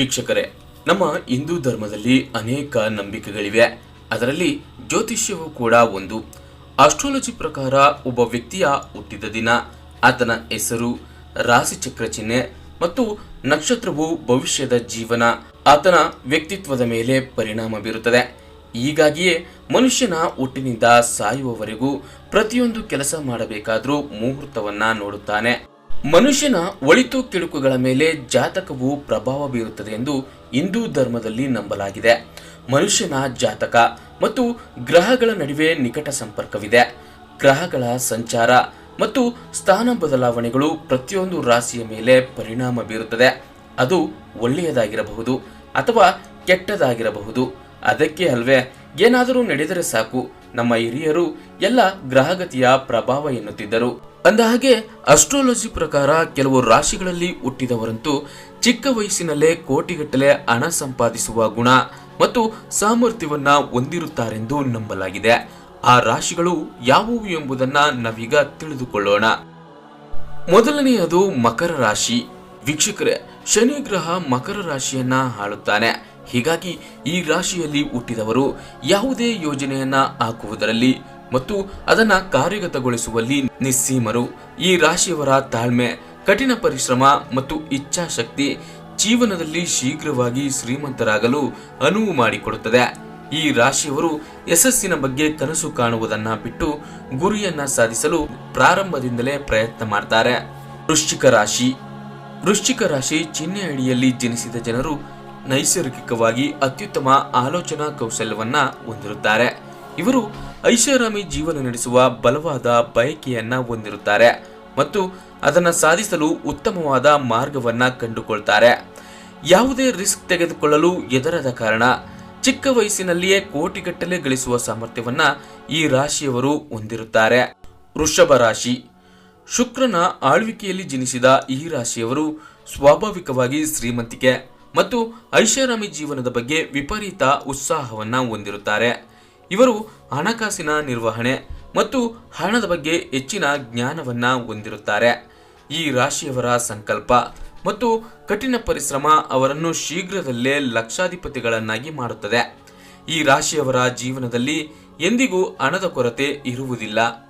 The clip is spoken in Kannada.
ವೀಕ್ಷಕರೇ, ನಮ್ಮ ಹಿಂದೂ ಧರ್ಮದಲ್ಲಿ ಅನೇಕ ನಂಬಿಕೆಗಳಿವೆ. ಅದರಲ್ಲಿ ಜ್ಯೋತಿಷ್ಯವೂ ಕೂಡ ಒಂದು. ಆಸ್ಟ್ರಾಲಜಿ ಪ್ರಕಾರ ಒಬ್ಬ ವ್ಯಕ್ತಿಯ ಹುಟ್ಟಿದ ದಿನ, ಆತನ ಹೆಸರು, ರಾಶಿ ಚಕ್ರ ಚಿಹ್ನೆ ಮತ್ತು ನಕ್ಷತ್ರವು ಭವಿಷ್ಯದ ಜೀವನ, ಆತನ ವ್ಯಕ್ತಿತ್ವದ ಮೇಲೆ ಪರಿಣಾಮ ಬೀರುತ್ತದೆ. ಹೀಗಾಗಿಯೇ ಮನುಷ್ಯನ ಹುಟ್ಟಿನಿಂದ ಸಾಯುವವರೆಗೂ ಪ್ರತಿಯೊಂದು ಕೆಲಸ ಮಾಡಬೇಕಾದರೂ ಮುಹೂರ್ತವನ್ನ ನೋಡುತ್ತಾನೆ. ಮನುಷ್ಯನ ಒಳಿತು ಕೆಡುಕುಗಳ ಮೇಲೆ ಜಾತಕವು ಪ್ರಭಾವ ಬೀರುತ್ತದೆ ಎಂದು ಹಿಂದೂ ಧರ್ಮದಲ್ಲಿ ನಂಬಲಾಗಿದೆ. ಮನುಷ್ಯನ ಜಾತಕ ಮತ್ತು ಗ್ರಹಗಳ ನಡುವೆ ನಿಕಟ ಸಂಪರ್ಕವಿದೆ. ಗ್ರಹಗಳ ಸಂಚಾರ ಮತ್ತು ಸ್ಥಾನ ಬದಲಾವಣೆಗಳು ಪ್ರತಿಯೊಂದು ರಾಶಿಯ ಮೇಲೆ ಪರಿಣಾಮ ಬೀರುತ್ತದೆ. ಅದು ಒಳ್ಳೆಯದಾಗಿರಬಹುದು ಅಥವಾ ಕೆಟ್ಟದಾಗಿರಬಹುದು. ಅದಕ್ಕೆ ಅಲ್ವೇ, ಏನಾದರೂ ನಡೆದರೆ ಸಾಕು. ನಮ್ಮ ಹಿರಿಯರು ಎಲ್ಲ ಗ್ರಹಗತಿಯ ಪ್ರಭಾವ ಎನ್ನುತ್ತಿದ್ದರು. ಅಂದಹಾಗೆ ಅಸ್ಟ್ರಾಲಜಿ ಪ್ರಕಾರ ಕೆಲವು ರಾಶಿಗಳಲ್ಲಿ ಹುಟ್ಟಿದವರಂತೂ ಚಿಕ್ಕ ವಯಸ್ಸಿನಲ್ಲೇ ಕೋಟಿಗಟ್ಟಲೆ ಹಣ ಸಂಪಾದಿಸುವ ಗುಣ ಮತ್ತು ಸಾಮರ್ಥ್ಯವನ್ನ ಹೊಂದಿರುತ್ತಾರೆಂದು ನಂಬಲಾಗಿದೆ. ಆ ರಾಶಿಗಳು ಯಾವುವು ಎಂಬುದನ್ನ ನಾವೀಗ ತಿಳಿದುಕೊಳ್ಳೋಣ. ಮೊದಲನೆಯದು ಮಕರ ರಾಶಿ. ವೀಕ್ಷಕರೇ, ಶನಿ ಗ್ರಹ ಮಕರ ರಾಶಿಯನ್ನ ಆಳುತ್ತಾನೆ. ಹೀಗಾಗಿ ಈ ರಾಶಿಯಲ್ಲಿ ಹುಟ್ಟಿದವರು ಯಾವುದೇ ಯೋಜನೆಯನ್ನ ಹಾಕುವುದರಲ್ಲಿ ಮತ್ತು ಅದನ್ನ ಕಾರ್ಯಗತಗೊಳಿಸುವಲ್ಲಿ ನಿಸ್ಸೀಮರು. ಈ ರಾಶಿಯವರ ತಾಳ್ಮೆ, ಕಠಿಣ ಪರಿಶ್ರಮ ಮತ್ತು ಇಚ್ಛಾಶಕ್ತಿ ಜೀವನದಲ್ಲಿ ಶೀಘ್ರವಾಗಿ ಶ್ರೀಮಂತರಾಗಲು ಅನುವು ಮಾಡಿಕೊಡುತ್ತದೆ. ಈ ರಾಶಿಯವರು ಯಶಸ್ಸಿನ ಬಗ್ಗೆ ಕನಸು ಕಾಣುವುದನ್ನ ಬಿಟ್ಟು ಗುರಿಯನ್ನ ಸಾಧಿಸಲು ಪ್ರಾರಂಭದಿಂದಲೇ ಪ್ರಯತ್ನ ಮಾಡ್ತಾರೆ. ವೃಶ್ಚಿಕ ರಾಶಿ. ವೃಶ್ಚಿಕ ರಾಶಿ ಚಿಹ್ನೆ ಅಡಿಯಲ್ಲಿ ಜನಿಸಿದ ಜನರು ನೈಸರ್ಗಿಕವಾಗಿ ಅತ್ಯುತ್ತಮ ಆಲೋಚನಾ ಕೌಶಲ್ಯವನ್ನ ಹೊಂದಿರುತ್ತಾರೆ. ಇವರು ಐಷಾರಾಮಿ ಜೀವನ ನಡೆಸುವ ಬಲವಾದ ಬಯಕೆಯನ್ನ ಹೊಂದಿರುತ್ತಾರೆ ಮತ್ತು ಅದನ್ನು ಸಾಧಿಸಲು ಉತ್ತಮವಾದ ಮಾರ್ಗವನ್ನ ಕಂಡುಕೊಳ್ತಾರೆ. ಯಾವುದೇ ರಿಸ್ಕ್ ತೆಗೆದುಕೊಳ್ಳಲು ಎದರದ ಕಾರಣ, ಚಿಕ್ಕ ವಯಸ್ಸಿನಲ್ಲಿಯೇ ಕೋಟಿಗಟ್ಟಲೆ ಗಳಿಸುವ ಸಾಮರ್ಥ್ಯವನ್ನ ಈ ರಾಶಿಯವರು ಹೊಂದಿರುತ್ತಾರೆ. ವೃಷಭ ರಾಶಿ. ಶುಕ್ರನ ಆಳ್ವಿಕೆಯಲ್ಲಿ ಜನಿಸಿದ ಈ ರಾಶಿಯವರು ಸ್ವಾಭಾವಿಕವಾಗಿ ಶ್ರೀಮಂತಿಕೆ. ಮತ್ತು ಐಷಾರಾಮಿ ಜೀವನದ ಬಗ್ಗೆ ವಿಪರೀತ ಉತ್ಸಾಹವನ್ನು ಹೊಂದಿರುತ್ತಾರೆ. ಇವರು ಹಣಕಾಸಿನ ನಿರ್ವಹಣೆ ಮತ್ತು ಹಣದ ಬಗ್ಗೆ ಹೆಚ್ಚಿನ ಜ್ಞಾನವನ್ನ ಹೊಂದಿರುತ್ತಾರೆ. ಈ ರಾಶಿಯವರ ಸಂಕಲ್ಪ ಮತ್ತು ಕಠಿಣ ಪರಿಶ್ರಮ ಅವರನ್ನು ಶೀಘ್ರದಲ್ಲೇ ಲಕ್ಷಾಧಿಪತಿಗಳನ್ನಾಗಿ ಮಾಡುತ್ತದೆ. ಈ ರಾಶಿಯವರ ಜೀವನದಲ್ಲಿ ಎಂದಿಗೂ ಹಣದ ಕೊರತೆ ಇರುವುದಿಲ್ಲ.